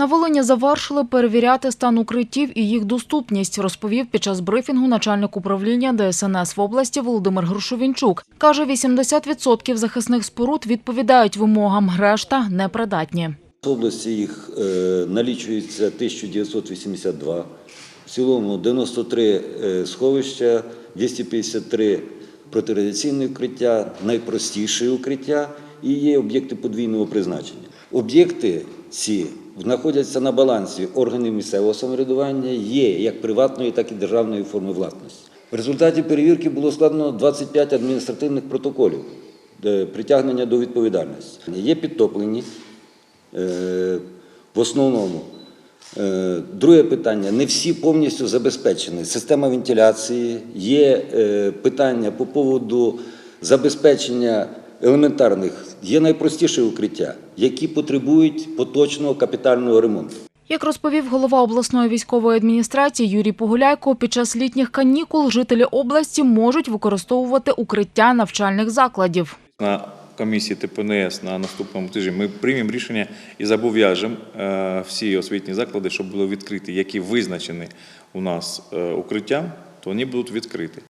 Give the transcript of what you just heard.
На Волині завершили перевіряти стан укриттів і їх доступність, розповів під час брифінгу начальник управління ДСНС в області Володимир Грушовінчук. Каже, 80% захисних споруд відповідають вимогам, решта непридатні. В області їх е, налічується 1982, в цілому 93 е, сховища, 253 протирадіаційні укриття, найпростіші укриття і є об'єкти подвійного призначення. Об'єкти ці знаходяться на балансі органів місцевого самоврядування, є як приватної, так і державної форми власності. В результаті перевірки було складено 25 адміністративних протоколів е, притягнення до відповідальності. Є підтоплені, Е, в основному. Е, Друге питання: не всі повністю забезпечені. Система вентиляції, є питання по поводу забезпечення елементарних, є найпростіші укриття, які потребують поточного капітального ремонту. Як розповів голова обласної військової адміністрації Юрій Погуляйко, під час літніх канікул жителі області можуть використовувати укриття навчальних закладів. На комісії ТПНС на наступному тижні ми приймемо рішення і зобов'яжемо е, всі освітні заклади, щоб були відкриті, які визначені у нас е, укриття, то вони будуть відкриті.